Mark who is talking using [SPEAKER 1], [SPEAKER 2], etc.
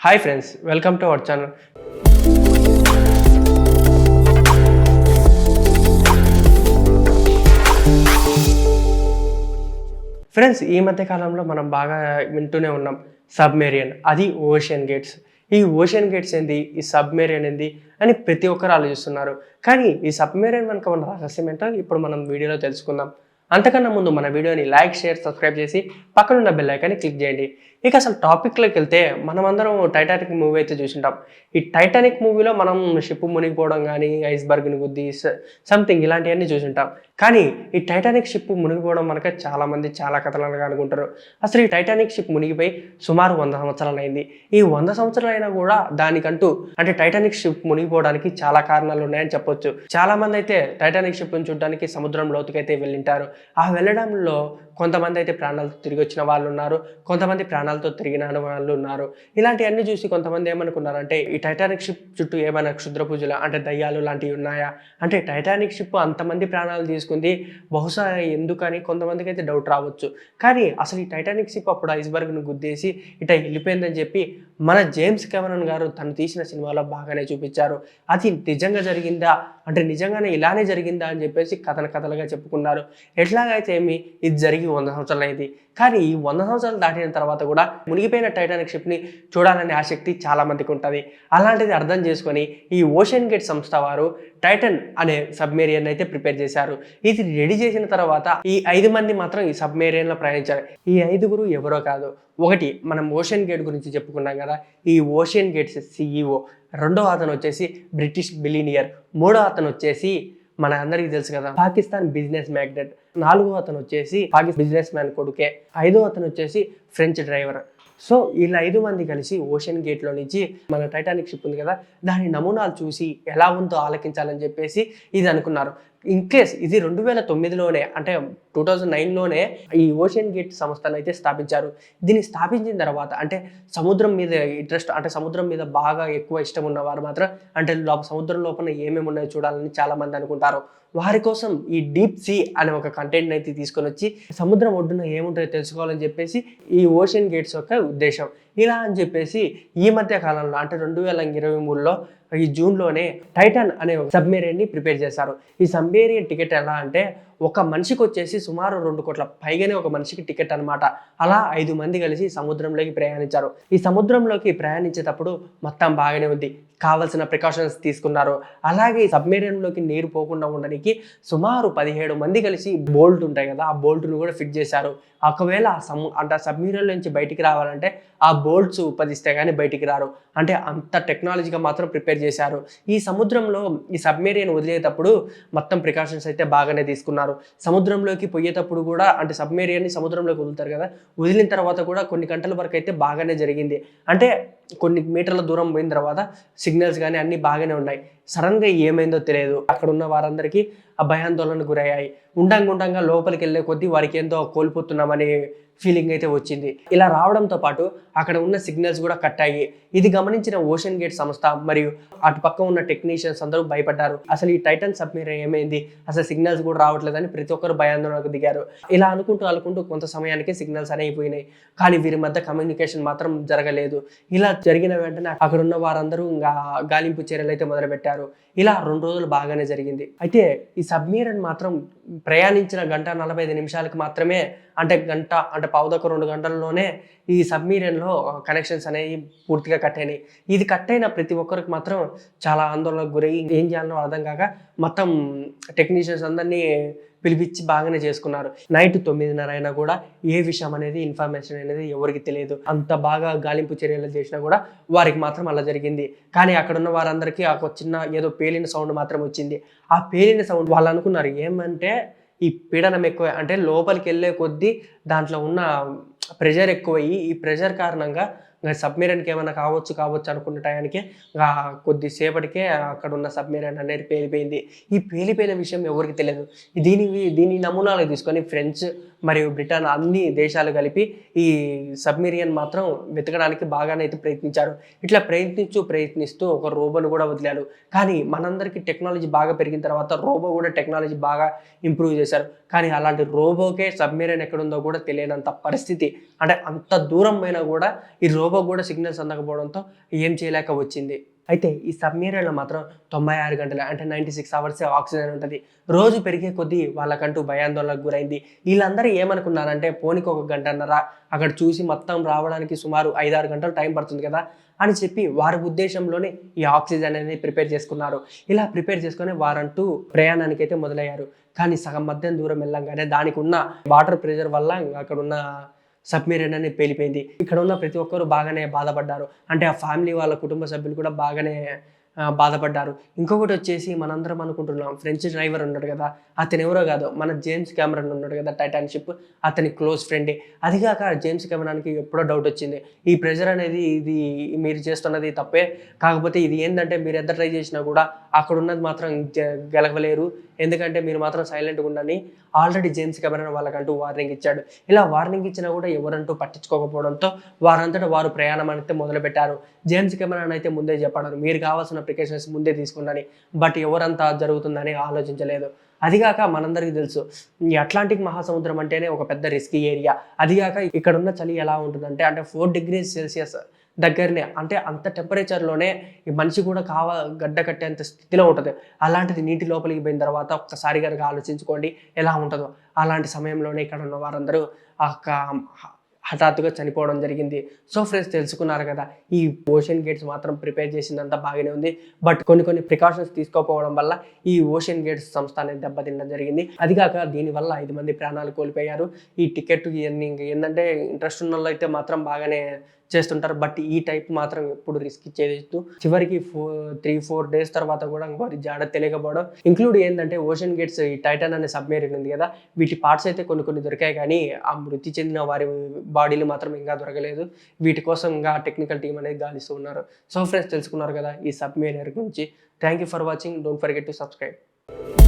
[SPEAKER 1] Hi friends welcome to our channel friends ఈ మధ్య కాలంలో మనం బాగా వింటూనే ఉన్నాం సబ్మెరియన్ అది ఓషియన్ గేట్స్. ఈ ఓషియన్ గేట్స్ ఏంది? ఈ సబ్మెరియన్ ఏంది? అని ప్రతి ఒక్కరు ఆలోచిస్తున్నారు. కానీ ఈ సబ్మెరియన్ వెనక ఉన్న రహస్యం ఏంటో ఇప్పుడు మనం వీడియోలో తెలుసుకుందాం. అంతకన్నా ముందు మన వీడియోని లైక్ షేర్ సబ్స్క్రైబ్ చేసి పక్కనున్న బెల్ ఐకాన్ని క్లిక్ చేయండి. ఇక అసలు టాపిక్లోకి వెళ్తే మనమందరం టైటానిక్ మూవీ అయితే చూసింటాం. ఈ టైటానిక్ మూవీలో మనం షిప్ మునిగిపోవడం కానీ ఐస్బర్గ్ని గుద్ది సంథింగ్ ఇలాంటివన్నీ చూసింటాం. కానీ ఈ టైటానిక్ షిప్ మునిగిపోవడం మనక చాలామంది చాలా కథలుగా అనుకుంటారు. అసలు ఈ టైటానిక్ షిప్ మునిగిపోయి సుమారు వంద సంవత్సరాలు అయింది. ఈ వంద సంవత్సరాలు అయినా కూడా దానికంటూ అంటే టైటానిక్ షిప్ మునిగిపోవడానికి చాలా కారణాలు ఉన్నాయని చెప్పొచ్చు. చాలా మంది అయితే టైటానిక్ షిప్ని చూడడానికి సముద్రం లోతుకైతే వెళ్ళింటారు. ఆ వెళ్ళడంలో కొంతమంది అయితే ప్రాణాలతో తిరిగి వచ్చిన వాళ్ళు ఉన్నారు కొంతమంది ప్రాణాలతో తిరిగిన వాళ్ళు ఉన్నారు ఇలాంటివన్నీ చూసి కొంతమంది ఏమనుకున్నారంటే ఈ టైటానిక్ షిప్ చుట్టూ ఏమైనా క్షుద్ర పూజలు అంటే దయ్యాలు లాంటివి ఉన్నాయా? అంటే టైటానిక్ షిప్ అంతమంది ప్రాణాలు తీసుకుంది బహుశా ఎందుకని కొంతమందికి అయితే డౌట్ రావచ్చు. కానీ అసలు ఈ టైటానిక్ షిప్ అప్పుడు ఐస్బర్గ్ను గుద్దేసి ఇట వెళ్ళిపోయిందని చెప్పి మన జేమ్స్ కెమెరన్ గారు తను తీసిన సినిమాలో బాగానే చూపించారు. అది నిజంగా జరిగిందా? అంటే నిజంగానే ఇలానే జరిగిందా అని చెప్పేసి కథల కథలుగా చెప్పుకున్నారు. ఎట్లాగైతే ఏమి ఇది జరిగి వంద సంవత్సరాలు అయింది. కానీ ఈ వంద సంవత్సరాలు దాటిన తర్వాత కూడా మునిగిపోయిన టైటానిక్ షిప్ని చూడాలనే ఆసక్తి చాలా మందికి ఉంటుంది. అలాంటిది అర్థం చేసుకొని ఈ ఓషన్ గేట్ సంస్థ వారు టైటన్ అనే సబ్మేరియన్ అయితే ప్రిపేర్ చేశారు. ఇది రెడీ చేసిన తర్వాత ఈ ఐదు మంది మాత్రం ఈ సబ్మేరియన్లో ప్రయాణించారు. ఈ ఐదుగురు ఎవరో కాదు. ఒకటి మనం ఓషన్ గేట్ గురించి చెప్పుకున్నాం కదా ఈ ఓషన్ గేట్స్ సిఇఓ రెండో అతను వచ్చేసి బ్రిటిష్ బిలీనియర్ మూడో అతను వచ్చేసి మన అందరికీ తెలుసు కదా పాకిస్తాన్ బిజినెస్ మ్యాగ్నెట్. నాలుగో అతను వచ్చేసి పాకిస్తాన్ బిజినెస్ మ్యాన్ కొడుకే. ఐదో అతను వచ్చేసి ఫ్రెంచ్ డ్రైవర్. సో వీళ్ళ ఐదు మంది కలిసి ఓషన్ గేట్లో నుంచి మన టైటానిక్ షిప్ ఉంది కదా దాని నమూనాలు చూసి ఎలా ఉందో ఆలకించాలని చెప్పేసి ఇది అనుకున్నారు. ఇన్ కేస్ ఇది రెండు వేల తొమ్మిదిలోనే అంటే టూ థౌజండ్ నైన్లోనే ఈ ఓషన్ గేట్ సంస్థను అయితే స్థాపించారు. దీన్ని స్థాపించిన తర్వాత అంటే సముద్రం మీద ఇంట్రెస్ట్ అంటే సముద్రం మీద బాగా ఎక్కువ ఇష్టం ఉన్నవారు మాత్రం అంటే లోప సముద్రం లోపల ఏమేమి ఉన్నాయో చూడాలని చాలా మంది అనుకుంటారు. వారి కోసం ఈ డీప్ సీ అనే ఒక కంటెంట్ అయితే తీసుకొని వచ్చి సముద్రం ఒడ్డున ఏముంటుందో తెలుసుకోవాలని చెప్పేసి ఈ ఓషన్ గేట్స్ యొక్క ఉద్దేశం. ఇలా అని చెప్పేసి ఈ మధ్య కాలంలో అంటే రెండు వేల ఇరవై మూడులో ఈ జూన్లోనే టైటాన్ అనే సబ్మెరీన్ని ప్రిపేర్ చేశారు. ఈ సబ్మెరీన్ టికెట్ ఎలా అంటే ఒక మనిషికి వచ్చేసి సుమారు రెండు కోట్ల పైగానే ఒక మనిషికి టికెట్ అనమాట అలా ఐదు మంది కలిసి సముద్రంలోకి ప్రయాణించారు. ఈ సముద్రంలోకి ప్రయాణించేటప్పుడు మొత్తం బాగానే ఉంది. కావలసిన ప్రికాషన్స్ తీసుకున్నారు అలాగే ఈ సబ్మెరీన్లోకి నీరు పోకుండా ఉండడానికి సుమారు పదిహేడు మంది కలిసి బోల్ట్ ఉంటాయి కదా ఆ బోల్ట్ను కూడా ఫిట్ చేశారు. ఒకవేళ సమ్ అంటే ఆ సబ్మెరీన్ నుంచి బయటికి రావాలంటే ఆ బోల్ట్స్ ఉపదిస్తే కానీ బయటికి రారు. అంటే అంత టెక్నాలజీగా మాత్రం ప్రిపేర్ చేశారు. ఈ సముద్రంలో ఈ సబ్మెరీన్ వదిలేటప్పుడు మొత్తం ప్రికాషన్స్ అయితే బాగానే తీసుకున్నారు. సముద్రంలోకి పోయేటప్పుడు కూడా అంటే సబ్మెరీన్ని సముద్రంలోకి వదులుతారు కదా వదిలిన తర్వాత కూడా కొన్ని గంటల వరకు అయితే బాగానే జరిగింది. అంటే కొన్ని మీటర్ల దూరం పోయిన తర్వాత సిగ్నల్స్ కానీ అన్నీ బాగానే ఉన్నాయి. సడన్గా ఏమైందో తెలియదు. అక్కడ ఉన్న వారందరికీ ఆ భయాందోళన గురయ్యాయి. ఉండంగా ఉండంగా లోపలికి వెళ్ళే కొద్దీ వారికి ఏందో కోల్పోతున్నామని ఫీలింగ్ అయితే వచ్చింది. ఇలా రావడంతో పాటు అక్కడ ఉన్న సిగ్నల్స్ కూడా కట్ అయ్యి ఇది గమనించిన ఓషన్ గేట్ సంస్థ మరియు అటు పక్క ఉన్న టెక్నీషియన్స్ అందరూ భయపడ్డారు. అసలు ఈ టైటన్ సబ్మెరీన్ ఏమైంది? అసలు సిగ్నల్స్ కూడా రావట్లేదని ప్రతి ఒక్కరు భయాందోళనకు దిగారు. ఇలా అనుకుంటూ అనుకుంటూ కొంత సమయానికి సిగ్నల్స్ అనేవి పోయినాయి కానీ వీరి మధ్య కమ్యూనికేషన్ మాత్రం జరగలేదు. ఇలా జరిగిన వెంటనే అక్కడ ఉన్న వారందరూ ఇంకా గాలింపు చర్యలు అయితే మొదలుపెట్టారు. chiaro ఇలా రెండు రోజులు బాగానే జరిగింది. అయితే ఈ సబ్మీరన్ మాత్రం ప్రయాణించిన గంట నలభై ఐదు నిమిషాలకు మాత్రమే అంటే గంట అంటే పావుదొక్క రెండు గంటల్లోనే ఈ సబ్మెరీన్లో కనెక్షన్స్ అనేవి పూర్తిగా కట్ అయినాయి. ఇది కట్ అయిన ప్రతి ఒక్కరికి మాత్రం చాలా ఆందోళనకు గురయ్యి ఏం చేయాలో అర్థం కాక మొత్తం టెక్నీషియన్స్ అందరినీ పిలిపించి బాగానే చేసుకున్నారు. నైట్ తొమ్మిదిన్నర అయినా కూడా ఏ విషయం అనేది ఇన్ఫర్మేషన్ అనేది ఎవరికి తెలియదు. అంత బాగా గాలింపు చర్యలు చేసినా కూడా వారికి మాత్రం అలా జరిగింది. కానీ అక్కడ ఉన్న వారందరికీ ఒక చిన్న ఏదో పేలిన సౌండ్ మాత్రం వచ్చింది. ఆ పేలిన సౌండ్ వాళ్ళు అనుకున్నారు ఏమంటే ఈ పీడనం ఎక్కువ అంటే లోపలికి వెళ్ళే కొద్దీ దాంట్లో ఉన్న ప్రెషర్ ఎక్కువయ్యి ఈ ప్రెషర్ కారణంగా ఇంకా సబ్మెరీన్కి ఏమైనా కావచ్చు కావచ్చు అనుకున్న టయానికి కొద్దిసేపటికే అక్కడ ఉన్న సబ్మెరీన్ అనేది పేలిపోయింది. ఈ పేలిపోయిన విషయం ఎవరికి తెలియదు. దీని దీని నమూనాలు తీసుకొని ఫ్రెంచ్ మరియు బ్రిటన్ అన్ని దేశాలు కలిపి ఈ సబ్మెరియన్ మాత్రం వెతకడానికి బాగానే అయితే ప్రయత్నించారు. ఇట్లా ప్రయత్నిస్తూ ప్రయత్నిస్తూ ఒక రోబోను కూడా వదిలారు. కానీ మనందరికీ టెక్నాలజీ బాగా పెరిగిన తర్వాత రోబో కూడా టెక్నాలజీ బాగా ఇంప్రూవ్ చేశారు. కానీ అలాంటి రోబోకే సబ్మెరియన్ ఎక్కడుందో కూడా తెలియనంత పరిస్థితి. అంటే అంత దూరం అయినా కూడా ఈ రోబో కూడా సిగ్నల్స్ అందకపోవడంతో ఏం చేయలేక వచ్చింది. అయితే ఈ సబ్మెరైన్లో మాత్రం తొంభై ఆరు గంటలు అంటే నైంటీ సిక్స్ అవర్స్ ఆక్సిజన్ ఉంటుంది. రోజు పెరిగే కొద్దీ వాళ్ళకంటూ భయాందోళనకు గురైంది. వీళ్ళందరూ ఏమనుకున్నారంటే పోనికి ఒక గంటన్నర అక్కడ చూసి మొత్తం రావడానికి సుమారు ఐదారు గంటలు టైం పడుతుంది కదా అని చెప్పి వారి ఉద్దేశంలోనే ఈ ఆక్సిజన్ అనేది ప్రిపేర్ చేసుకున్నారు. ఇలా ప్రిపేర్ చేసుకుని వారంటూ ప్రయాణానికి అయితే మొదలయ్యారు. కానీ సగం మధ్యం దూరం వెళ్ళంగానే దానికి ఉన్న వాటర్ ప్రెషర్ వల్ల అక్కడ ఉన్న సబ్మెరీన్ అనేది పేలిపోయింది. ఇక్కడ ఉన్న ప్రతి ఒక్కరు బాగానే బాధపడ్డారు. అంటే ఆ ఫ్యామిలీ వాళ్ళ కుటుంబ సభ్యులు కూడా బాగానే బాధపడ్డారు. ఇంకొకటి వచ్చేసి మనందరం అనుకుంటున్నాం. ఫ్రెంచ్ డ్రైవర్ ఉన్నాడు కదా అతను ఎవరో కాదు మన జేమ్స్ కెమెరాన్ ఉన్నాడు కదా టైటాన్ షిప్ అతని క్లోజ్ ఫ్రెండే. అదిగాక జేమ్స్ కెమెరాన్కి ఎప్పుడో డౌట్ వచ్చింది. ఈ ప్రెజర్ అనేది ఇది మీరు చేస్తున్నది తప్పే. కాకపోతే ఇది ఏంటంటే మీరు ఎంత ట్రై చేసినా కూడా అక్కడ ఉన్నది మాత్రం గె- గెలవలేరు. ఎందుకంటే మీరు మాత్రం సైలెంట్గా ఉండని ఆల్రెడీ జేమ్స్ కెమెరాన్ వాళ్ళకంటూ వార్నింగ్ ఇచ్చాడు. ఇలా వార్నింగ్ ఇచ్చినా కూడా ఎవరంటూ పట్టించుకోకపోవడంతో వారంతటా వారు ప్రయాణం అయితే మొదలుపెట్టారు. జేమ్స్ కెమెరాన్ అయితే ముందే చెప్పాడు మీరు కావాల్సిన ప్రికాషన్స్ ముందే తీసుకున్నాని బట్ ఎవరంతా జరుగుతుందని ఆలోచించలేదు. అదిగాక మనందరికీ తెలుసు ఈ అట్లాంటిక్ మహాసముద్రం అంటేనే ఒక పెద్ద రిస్కీ ఏరియా అదిగాక ఇక్కడ ఉన్న చలి ఎలా ఉంటుందంటే అంటే ఫోర్ డిగ్రీస్ సెల్సియస్ దగ్గరనే అంటే అంత టెంపరేచర్లోనే ఈ మనిషి కూడా కావ గడ్డ కట్టేంత స్థితిలో ఉంటుంది. అలాంటిది నీటి లోపలికి పోయిన తర్వాత ఒక్కసారి కనుక ఆలోచించుకోండి ఎలా ఉంటుందో. అలాంటి సమయంలోనే ఇక్కడ ఉన్న వారందరూ ఆ హఠాత్తుగా చనిపోవడం జరిగింది. సో ఫ్రెండ్స్ తెలుసుకున్నారు కదా ఈ ఓషన్ గేట్స్ మాత్రం ప్రిపేర్ చేసిందంతా బాగానే ఉంది. బట్ కొన్ని కొన్ని ప్రికాషన్స్ తీసుకోకపోవడం వల్ల ఈ ఓషన్ గేట్స్ సంస్థ అనేది దెబ్బతినడం జరిగింది. అదిగాక దీనివల్ల ఐదు మంది ప్రాణాలు కోల్పోయారు. ఈ టికెట్ ఇవన్నీ ఏంటంటే ఇంట్రెస్ట్ ఉన్న వాళ్ళు అయితే మాత్రం బాగానే చేస్తుంటారు. బట్ ఈ టైప్ మాత్రం ఎప్పుడు రిస్క్ ఇచ్చేస్తూ చివరికి ఫోర్ త్రీ ఫోర్ డేస్ తర్వాత కూడా వారి జాడ తెలియకపోవడం ఇంక్లూడ్ ఏంటంటే ఓషన్ గేట్స్ ఈ టైటన్ అనే సబ్మెరీన్ ఉంది కదా వీటి పార్ట్స్ అయితే కొన్ని కొన్ని దొరికాయి కానీ ఆ మృతి చెందిన వారి బాడీలు మాత్రం ఇంకా దొరకలేదు. వీటి కోసం ఇంకా టెక్నికల్ టీం అనేది గాలిస్తూ ఉన్నారు. సో ఫ్రెండ్స్ తెలుసుకున్నారు కదా ఈ సబ్మెరీన్ గురించి. Thank you for watching don't forget to subscribe